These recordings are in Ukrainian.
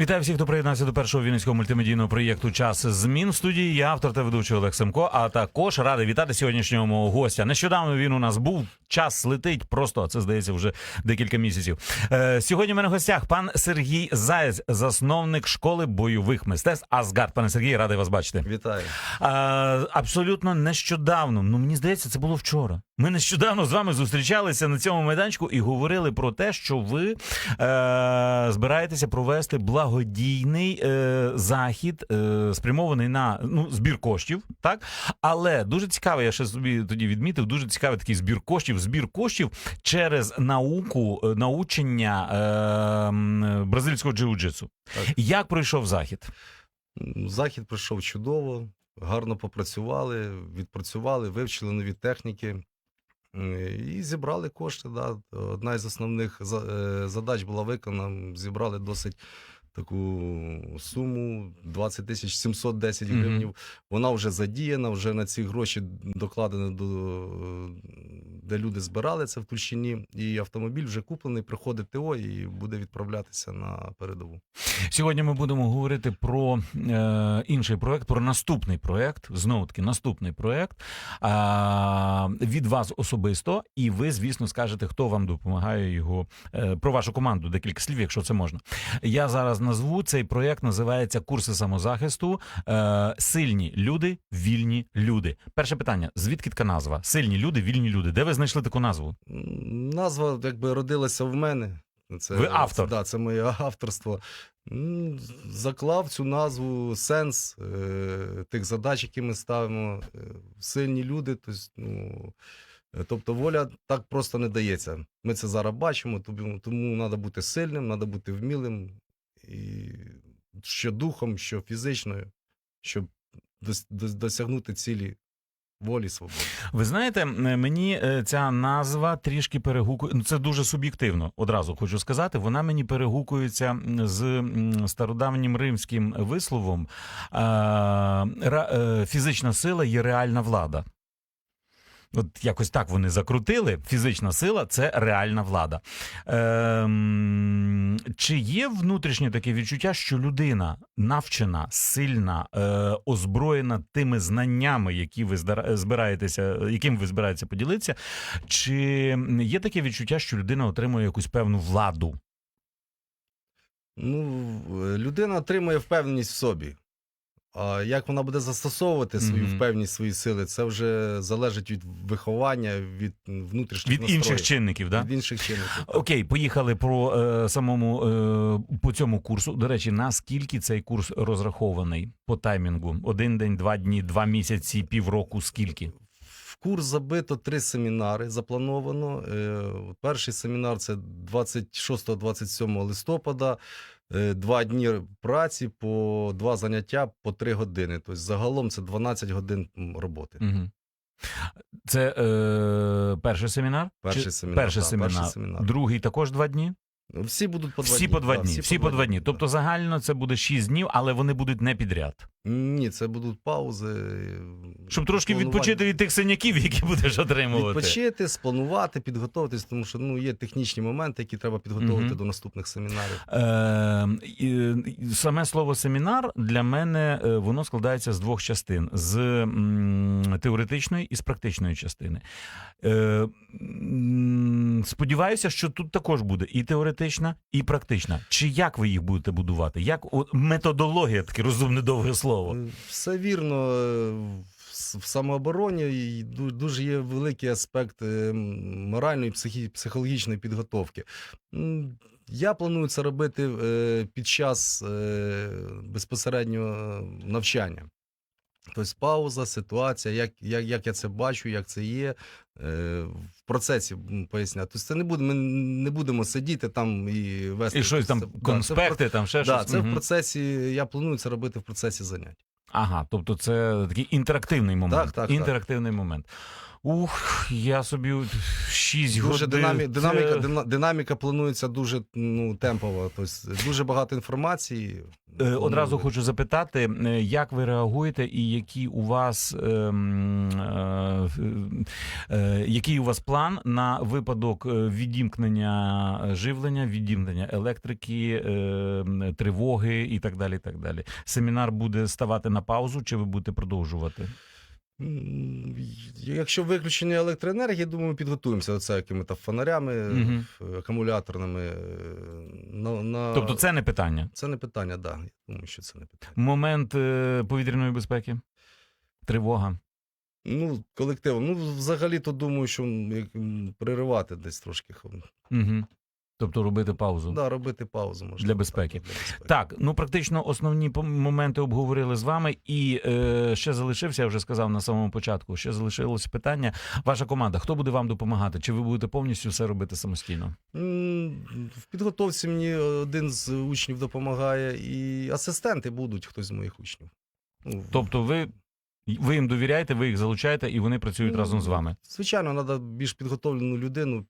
Вітаю всіх, хто приєднався до першого вінницького мультимедійного проєкту Час змін в студії. Я автор та ведучий Олег Семко. А також радий вітати сьогоднішнього мого гостя. Нещодавно він у нас був. Час летить просто. Це здається вже декілька місяців. Е, сьогодні в мене в гостях пан Сергій Заєць, засновник школи бойових мистецтв Асгард. Пане Сергій, радий вас бачити. Вітаю. А, абсолютно нещодавно. Ну мені здається, це було вчора. Ми нещодавно з вами зустрічалися на цьому майданчику і говорили про те, що ви е, збираєтеся провести благодійний е, захід, е, спрямований на ну, збір коштів. Так, але дуже цікаво, я ще собі тоді відмітив. Дуже цікавий такий збір коштів. Збір коштів через науку, е, научення е, бразильського джиу-джитсу. Як пройшов захід? Захід пройшов чудово, гарно попрацювали, відпрацювали, вивчили нові техніки і зібрали кошти. Да. Одна із основних е, задач була виконана. Зібрали досить таку суму 20 тисяч 710 гривнів. Mm -hmm. Вона вже задіяна, вже на ці гроші докладено до де люди збирали це в Тульщині, і автомобіль вже куплений, приходить ТО і буде відправлятися на передову. Сьогодні ми будемо говорити про е, інший проект, про наступний проект. Знову таки, наступний проект а, від вас особисто, і ви, звісно, скажете, хто вам допомагає його е, про вашу команду. Декілька слів, якщо це можна. Я зараз назву цей проект. Називається Курси самозахисту. Е, сильні люди, вільні люди. Перше питання: звідки така назва? Сильні люди, вільні люди. Де ви знайшли таку назву? Назва якби родилася в мене. Це, Ви автор? Це, да, це моє авторство. Заклав цю назву сенс е, тих задач, які ми ставимо. Е, Сильні люди. Тобто, ну, е, тобто воля так просто не дається. Ми це зараз бачимо, тому, треба бути сильним, треба бути вмілим. І що духом, що фізичною, щоб дос- дос- досягнути цілі волі свободи. Ви знаєте, мені е, ця назва трішки перегукує. Ну, це дуже суб'єктивно. Одразу хочу сказати. Вона мені перегукується з стародавнім римським висловом. е, е, Фізична сила є реальна влада. От якось так вони закрутили. Фізична сила це реальна влада. Ем, чи є внутрішнє таке відчуття, що людина навчена, сильна, е, озброєна тими знаннями, які ви збираєтеся, яким ви збираєтеся поділитися, чи є таке відчуття, що людина отримує якусь певну владу? Ну, е, людина отримує впевненість в собі. А як вона буде застосовувати свою Мгм. впевненість, свої сили, це вже залежить від виховання, від внутрішніх Від настроїв. інших чинників, да? Від інших чинників. так. Окей, поїхали про е, самому е, по цьому курсу. До речі, наскільки цей курс розрахований по таймінгу? Один день, два дні, два місяці, півроку. Скільки? Курс забито три семінари, заплановано. Е, Перший семінар це 26-27 листопада. Е, Два дні праці по два заняття по три години. Тобто загалом це 12 годин роботи. Угу. Це е, перший семінар? Перший Чи- семінар, Перший так, семінар. перший семінар. Другий також два дні? Всі будуть по два всі дні. по два дні. Всі, по два дні. так. Тобто загально це буде шість днів, але вони будуть не підряд. Ні, це будуть паузи. Щоб трошки Планування- відпочити від тих синяків, які будеш отримувати. Відпочити, спланувати, підготуватись, тому що ну, є технічні моменти, які треба підготувати Мгм. до наступних семінарів. Е, саме слово семінар для мене е, воно складається з двох частин: з м, теоретичної і з практичної частини. Е, сподіваюся, що тут також буде і теоретична, і практична. Чи як ви їх будете будувати? Як методологія, таке розумне довге слово? Е, Все вірно. е, в самообороні і дуже є великий аспект моральної психі- психологічної підготовки. Я планую це робити е, під час е, безпосереднього навчання. Тобто пауза, ситуація, як, як, як я це бачу, як це є е, в процесі поясняти. Тобто це не буде, ми не будемо сидіти там і вести. І щось там це- конспекти, це там ще Да, щось. це в процесі. Я планую це робити в процесі занять. Ага, тобто це такий інтерактивний момент. Так, так, так. інтерактивний момент. Ух, я собі 6 Дуже годин. динамі... Це- динаміка, дина- динаміка планується дуже ну, темпова. Тобто дуже багато інформації. Е, Одразу хочу запитати, е, як ви реагуєте, і які у вас ем, е, е, який у вас план на випадок відімкнення живлення, відімкнення електрики, е, тривоги і так далі. І так далі. Семінар буде ставати на паузу, чи ви будете продовжувати? Якщо виключення електроенергії, думаю, ми підготуємося до цього якими то фонарями, е, акумуляторними. е, На, на... Тобто, це не питання. Це не питання, так. Да. Думаю, що це не питання. Момент е, повітряної безпеки, тривога. Ну, колективом. Ну, взагалі, то думаю, що переривати десь трошки. Угу. Тобто робити паузу. Да, робити паузу можна. Для безпеки. для безпеки. Так, ну практично основні моменти обговорили з вами, і е, ще залишився, я вже сказав на самому початку. Ще залишилось питання. Ваша команда, хто буде вам допомагати? Чи ви будете повністю все робити самостійно? В підготовці мені один з учнів допомагає, і асистенти будуть хтось з моїх учнів. Ну, Тобто, ви, ви їм довіряєте, ви їх залучаєте, і вони працюють ну, разом з вами. Звичайно, треба більш підготовлену людину,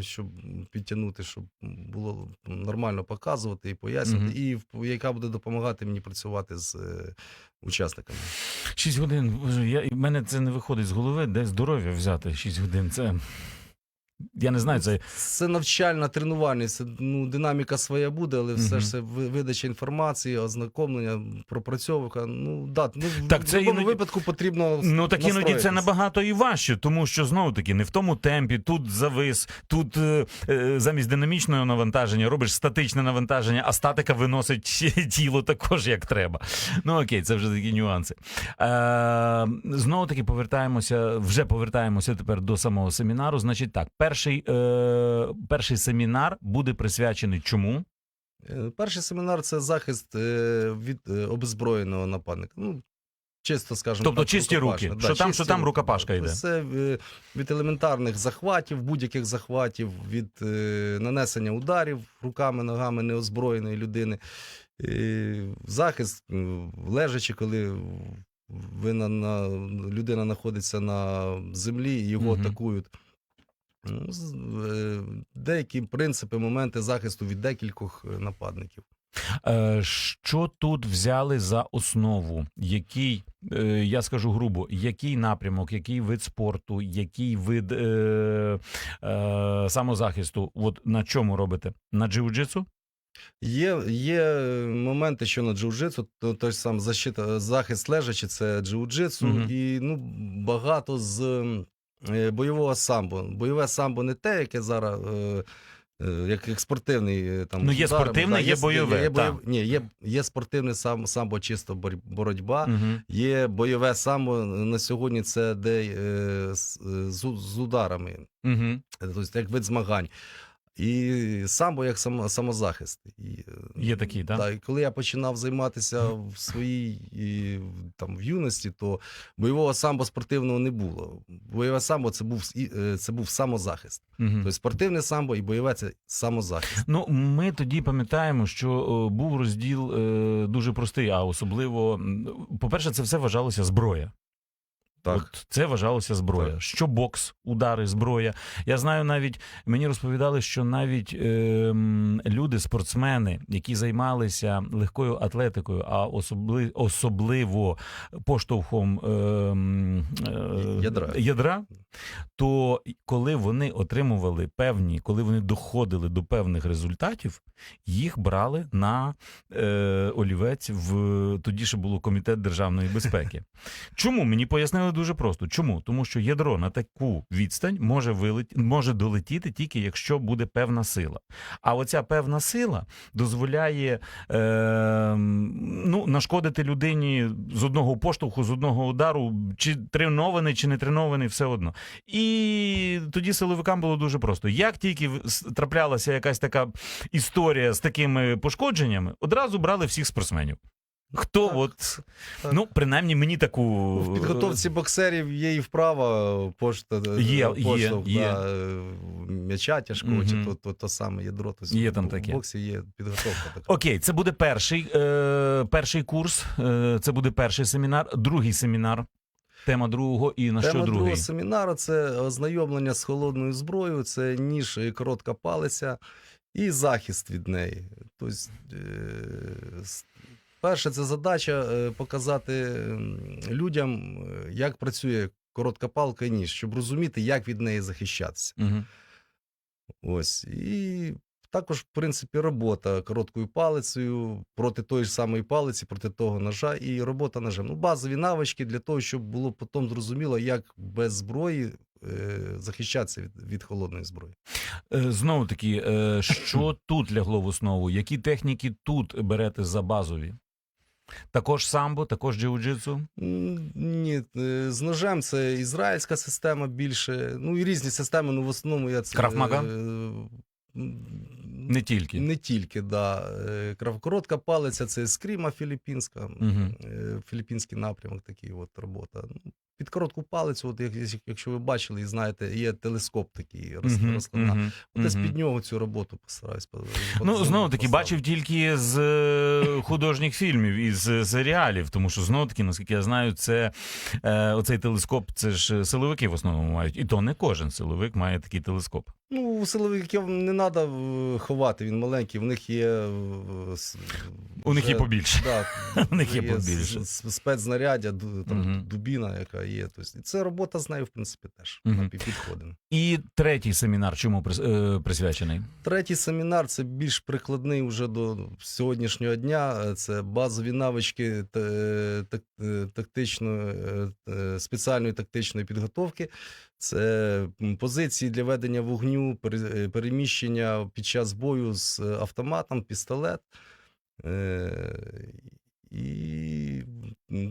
щоб підтягнути, щоб було нормально показувати і пояснити, угу. і яка буде допомагати мені працювати з е, учасниками. Шість годин. Боже, я, мене це не виходить з голови, де здоров'я взяти. Шість годин. Це. Я не знаю, це Це навчальна тренувальність, це, ну, динаміка своя буде, але все ж це видача інформації, ознакомлення, пропрацьовка. Ну, да, ну, Так в це іноді- випадку потрібно Ну так іноді це набагато і важче, тому що знову таки не в тому темпі. Тут завис, тут е, е, замість динамічного навантаження робиш статичне навантаження, а статика виносить тіло також як треба. Ну окей, це вже такі нюанси. Е, знову таки повертаємося, вже повертаємося тепер до самого семінару. Значить, так, перший, е, перший семінар буде присвячений чому? Е, Перший семінар це захист е, від е, обезброєного нападника. Ну, чисто скажімо. Тобто так, чисті рукопашно. руки. Що там, що там рукопашка йде. Це від елементарних захватів, будь-яких захватів, від е, нанесення ударів руками, ногами неозброєної людини. Е, захист, е, лежачи, коли ви на, на, людина знаходиться на землі, і його Мгм. атакують. Ну, е, Деякі принципи, моменти захисту від декількох е, нападників. Е, Що тут взяли за основу? Який, я скажу грубо, який напрямок, який вид спорту, який вид е, е, самозахисту? От на чому робите? На джиу-джитсу? Є, є моменти, що на джиу-джитсу, то той сам защита, захист лежачи, це джиу-джитсу, Мгм. і ну, багато з бойового самбо. Бойове самбо не те, яке зараз. Е, е, як, спортивний е, там Ну, є ударами, спортивне, є бойове, Є, так. ні, є, є спортивне сам, самбо, чисто боротьба. Угу. Є бойове самбо на сьогодні. Це де е, з, з ударами, Угу. тобто як вид змагань. І самбо як само, самозахист. І, е, Є такі, так? Да, і коли я починав займатися в своїй і, там, в юності, то бойового самбо спортивного не було. Бойове самбо це був, е, це був самозахист. Угу. Тобто спортивне самбо і бойове це самозахист. Ну, ми тоді пам'ятаємо, що е, був розділ дуже простий, а особливо, по-перше, це все вважалося зброя. От це вважалося зброя. Так. Що бокс, удари, зброя. Я знаю навіть, мені розповідали, що навіть ем, люди, спортсмени, які займалися легкою атлетикою, а особли, особливо поштовхом ем, е, Ядра. ядра, то коли вони отримували певні, коли вони доходили до певних результатів, їх брали на е, олівець в тоді ще було комітет державної безпеки. Чому мені пояснили дуже просто? Чому? Тому що ядро на таку відстань може вилет... може долетіти тільки якщо буде певна сила. А оця певна сила дозволяє е, ну, нашкодити людині з одного поштовху, з одного удару, чи тренований, чи не тренований, все одно. І тоді силовикам було дуже просто. Як тільки траплялася якась така історія з такими пошкодженнями, одразу брали всіх спортсменів. Хто Так, от, так. ну, принаймні мені таку. В підготовці боксерів є і вправа пошта, Є, поштовх, є, да, е, м'яча тяжкого, Мгм. чи то, то, то саме ядро. Тобто Є там в боксі є підготовка така. Окей, це буде перший, е, перший курс, е, це буде перший семінар, другий семінар. Тема другого і на Тема що другий? другого семінару це ознайомлення з холодною зброєю, це ніж і коротка палиця і захист від неї. Тобто, е, перше, це задача е, показати людям, е, як працює коротка палка і ніж, щоб розуміти, як від неї захищатися. Угу. Ось. І також, в принципі, робота короткою палицею проти тої ж самої палиці, проти того ножа, і робота ножем. Ну, базові навички для того, щоб було потім зрозуміло, як без зброї е, захищатися від, від холодної зброї. Знову таки, що тут лягло в основу? Які техніки тут берете за базові? Також самбо, також джиу-джитсу? Ні, е, з ножем це ізраїльська система більше. Ну і різні системи, ну в основному я це. Maga? е, Не тільки. Не тільки, да. Е, Коротка палиця це скріма філіппінська, е, філіппінський напрямок, такий от робота. Під коротку палицю, от як- якщо ви бачили і знаєте, є телескоп такий роз- Мгм, розкладна. мгм, От Десь мгм. під нього цю роботу постараюсь. по- Ну, знову таки, бачив тільки з е, художніх фільмів і з серіалів, тому що знову таки, наскільки я знаю, це е, оцей телескоп, це ж силовики в основному мають. І то не кожен силовик має такий телескоп. Ну, силовиків не треба ховати, він маленький, в них є. У них є побільше. Да, У них є побільше. спецзнаряддя, там, Мгм. дубіна, яка є. Тобто, і це робота з нею, в принципі, теж Мгм. під- підходимо. І третій семінар чому прис- е, присвячений? Третій семінар це більш прикладний вже до сьогоднішнього дня. Е, Це базові навички та- так- е, тактичної, е, е, спеціальної тактичної підготовки. Це м, позиції для ведення вогню, пере- е, переміщення під час бою з автоматом, пістолет. Е, І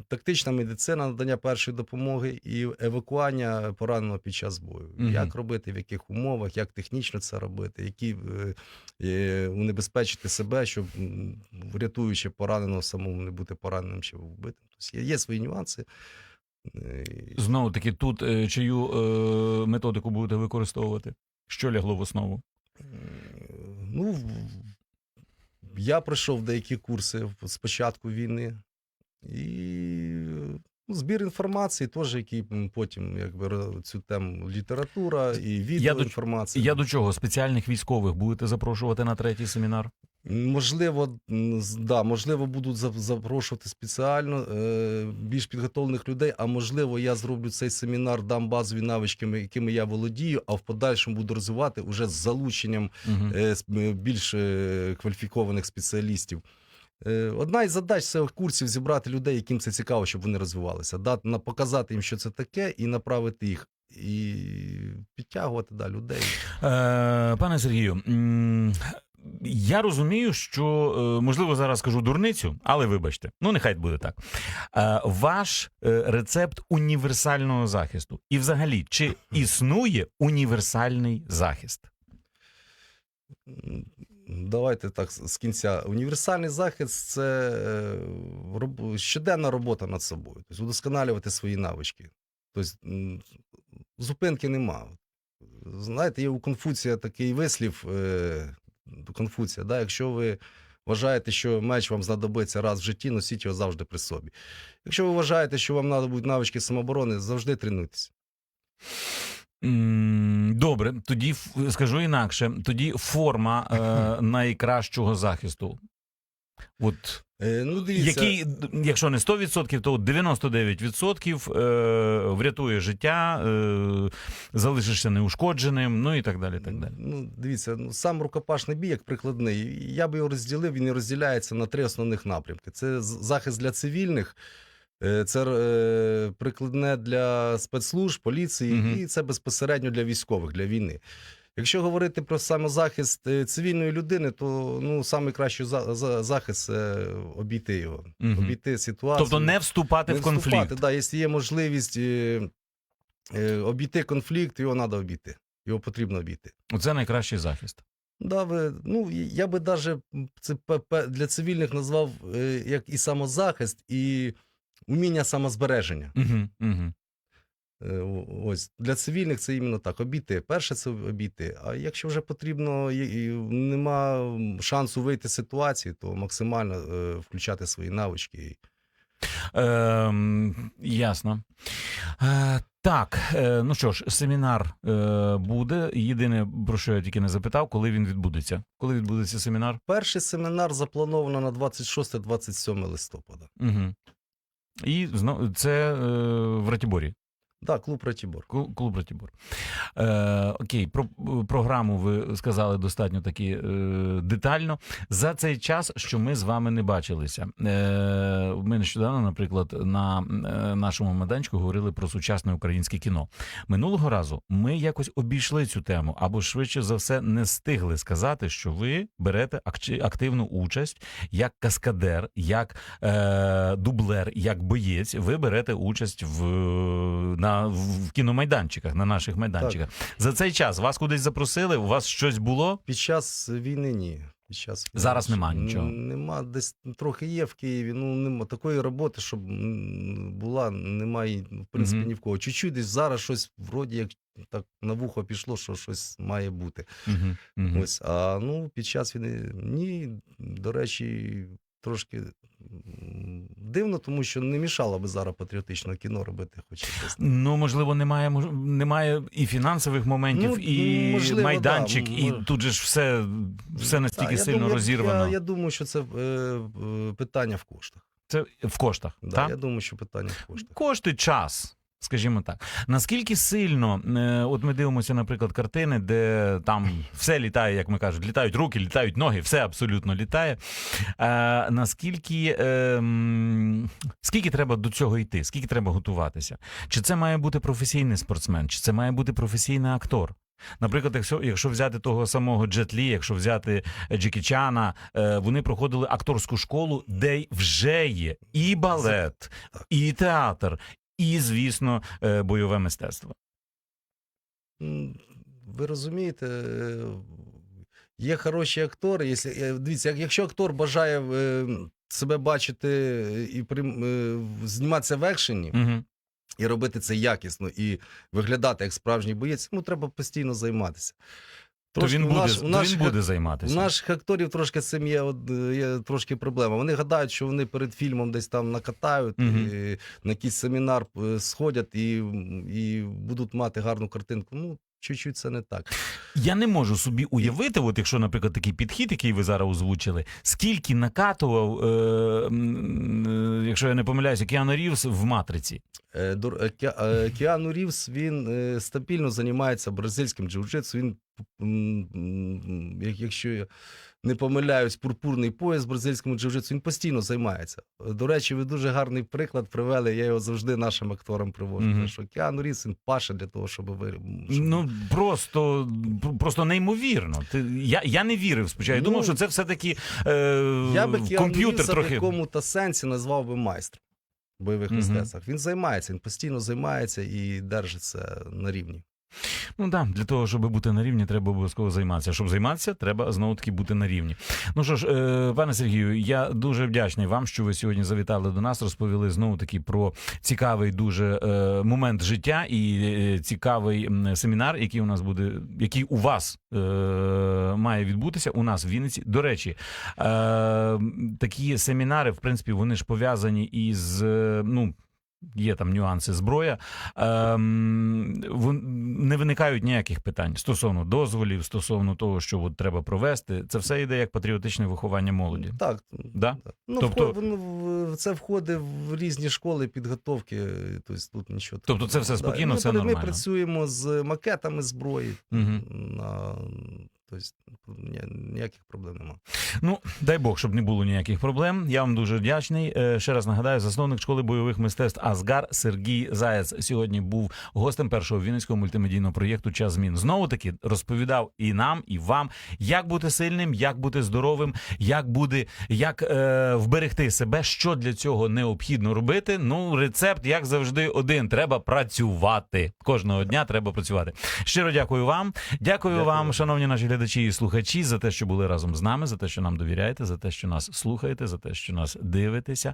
тактична медицина, надання першої допомоги і евакуання пораненого під час бою. Мгм. Як робити, в яких умовах, як технічно це робити, які е, е, унебезпечити себе, щоб врятуючи пораненого, самому не бути пораненим чи вбитим. Тобто є, є свої нюанси. Е, Знову таки, тут е, чию е, методику будете використовувати? Що лягло в основу? Ну, я пройшов деякі курси з початку війни. І ну, збір інформації теж, який потім якби цю тему література і Я до- Я до чого? Спеціальних військових будете запрошувати на третій семінар? Можливо, да, можливо, будуть запрошувати спеціально е, більш підготовлених людей. А можливо, я зроблю цей семінар, дам базові навички, якими я володію, а в подальшому буду розвивати уже з залученням Угу. більш кваліфікованих спеціалістів. Одна із задач цих курсів зібрати людей, яким це цікаво, щоб вони розвивалися, дати на показати їм, що це таке, і направити їх, і підтягувати да, людей. Пане Сергію, я розумію, що е, можливо зараз скажу дурницю, але вибачте, ну нехай буде так. Е, ваш е, рецепт універсального захисту. І взагалі, чи існує універсальний захист? Давайте так з кінця. Універсальний захист це щоденна робота над собою. Тобто удосконалювати свої навички. Тобто зупинки нема. Знаєте, є у Конфуція такий вислів Конфуція, да? якщо ви вважаєте, що меч вам знадобиться раз в житті, носіть його завжди при собі. Якщо ви вважаєте, що вам треба будуть навички самооборони, завжди тренуйтесь. Добре, тоді скажу інакше. Тоді форма е, найкращого захисту. От Е, ну, дивіться, який, якщо не 100%, то 99% е, врятує життя, е, залишишся неушкодженим, ну і так далі. Так далі. Ну, дивіться, ну, сам рукопашний бій, як прикладний, я би його розділив, він і розділяється на три основних напрямки: це захист для цивільних, е, це е, прикладне для спецслужб, поліції, Мгм. і це безпосередньо для військових, для війни. Якщо говорити про саме захист е, цивільної людини, то ну найкращий за, за, захист це обійти його, Мгм. обійти ситуацію. Тобто не вступати Не в конфлікт. вступати, Да, якщо є можливість е, е, обійти конфлікт, його треба обійти. Його потрібно обійти. Оце найкращий захист. Да, ви, ну, я би даже це для цивільних назвав е, як і самозахист, і уміння самозбереження. Угу, угу. Е, ось для цивільних це іменно так. Обійти. Перше це обійти. А якщо вже потрібно, нема шансу вийти з ситуації, то максимально е, включати свої навички. Ем, ясно. Е, так, е, ну що ж, семінар е, буде. Єдине, про що я тільки не запитав, коли він відбудеться. Коли відбудеться семінар? Перший семінар заплановано на 26-27 листопада. Угу. І знову це е, в Ратіборі. Так, клуб Ратібор. Клу- Клуб Ратібор. Е, окей, про програму ви сказали достатньо таки е, детально. За цей час, що ми з вами не бачилися. Е, ми нещодавно, наприклад, на е, нашому майданчику говорили про сучасне українське кіно. Минулого разу ми якось обійшли цю тему, або швидше за все не встигли сказати, що ви берете активну участь як каскадер, як е, дублер, як боєць. Ви берете участь в, на, в кіномайданчиках, на наших майданчиках. За цей час вас кудись запросили? У вас щось було? Під час війни ні. Під час війни Зараз нема нічого. Нема, десь трохи є в Києві. Ну нема такої роботи, щоб була, немає ну, в принципі Мгм. ні в кого. Чуть-чуть десь зараз щось вроді як так на вухо пішло, що щось має бути. Угу, угу. Ось, а ну під час війни ні, до речі, трошки дивно, тому що не мішало би зараз патріотичного кіно робити, хоч якось. Ну, можливо, немає мож- немає і фінансових моментів, Ну, і можливо, майданчик, да, і тут же ж все, все настільки Та, я сильно думаю, розірвано. Я, я думаю, що це е, е, питання в коштах. Це в коштах. Да, так? Я думаю, що питання в коштах. Кошти час. Скажімо так, наскільки сильно, е, от ми дивимося, наприклад, картини, де там все літає, як ми кажуть, літають руки, літають ноги, все абсолютно літає. Е, наскільки е, скільки треба до цього йти? Скільки треба готуватися? Чи це має бути професійний спортсмен, чи це має бути професійний актор? Наприклад, якщо, якщо взяти того самого Джет Лі, якщо взяти Джекі Чана, е, вони проходили акторську школу, де вже є і балет, і театр, і, звісно, е, бойове мистецтво. Ви розумієте, е, є хороші актори. Якщо, е, дивіться, якщо актор бажає себе бачити і зніматися в екшені, Угу. і робити це якісно, і виглядати як справжній боєць, йому треба постійно займатися. То він буде, наш- то він буде займатися. У наших акторів трошки з цим є, є трошки проблема. Вони гадають, що вони перед фільмом десь там накатають, Мгм. і на якийсь семінар е, сходять і, і будуть мати гарну картинку. Ну, чуть-чуть це не так. Я не можу собі уявити, от якщо, наприклад, такий підхід, який ви зараз озвучили, скільки накатував, е, е, якщо я не помиляюся, Кіану Рівс в матриці. Е, е, е, Кіану Рівс він е, стабільно займається бразильським джиу-джитсу. Він, якщо я не помиляюсь, пурпурний пояс в бразильському джиу-джитсу, він постійно займається. До речі, ви дуже гарний приклад привели. Я його завжди нашим акторам привожу. Тому Що Кіану Рівс він паше для того, щоб ви щоб- Ну просто, просто неймовірно. Ти, я, я не вірив спочатку. Я Ну, думав, що це все-таки е, я би Кіану комп'ютер Рівса в якому-то сенсі назвав би майстром бойових мистецтвах. Він займається, він постійно займається і держиться на рівні. Ну так, для того, щоб бути на рівні, треба обов'язково займатися. Щоб займатися, треба знову таки бути на рівні. Ну що ж, е, пане Сергію, я дуже вдячний вам, що ви сьогодні завітали до нас, розповіли знову таки про цікавий дуже е, момент життя і е, цікавий семінар, який у нас буде, який у вас має відбутися у нас в Вінниці. До речі, такі семінари, в принципі, вони ж пов'язані із ну. Є там нюанси зброя, ем, не виникають ніяких питань стосовно дозволів, стосовно того, що от треба провести. Це все йде як патріотичне виховання молоді. Так. Да? Ну, Тобто- тобто... в- це входить в різні школи підготовки. Тобто тут нічого. Тобто це все Да, спокійно, ми, все при- Ми нормально. працюємо з макетами зброї. Мгм. На... Тобто ніяких проблем немає. Ну, дай Бог, щоб не було ніяких проблем. Я вам дуже вдячний. Е, Ще раз нагадаю, засновник школи бойових мистецтв Асгар Сергій Заєць сьогодні був гостем першого вінницького мультимедійного проєкту Час змін. Знову таки розповідав і нам, і вам, як бути сильним, як бути здоровим, як буде, як е, вберегти себе, що для цього необхідно робити. Ну, рецепт, як завжди, один: треба працювати. Кожного дня треба працювати. Щиро дякую вам. Дякую, Дякую. вам, шановні наші глядачі і слухачі, за те, що були разом з нами, за те, що нам довіряєте, за те, що нас слухаєте, за те, що нас дивитеся.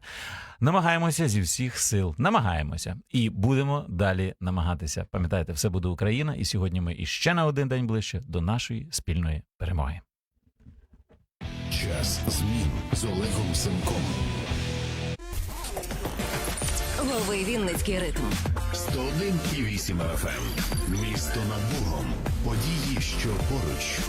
Намагаємося зі всіх сил. Намагаємося і будемо далі намагатися. Пам'ятайте, все буде Україна, і сьогодні ми іще на один день ближче до нашої спільної перемоги. Час змін з Олегом Семком. Лови Вінницький ритм. 101,8 FM. Місто над Богом. Події, що поруч.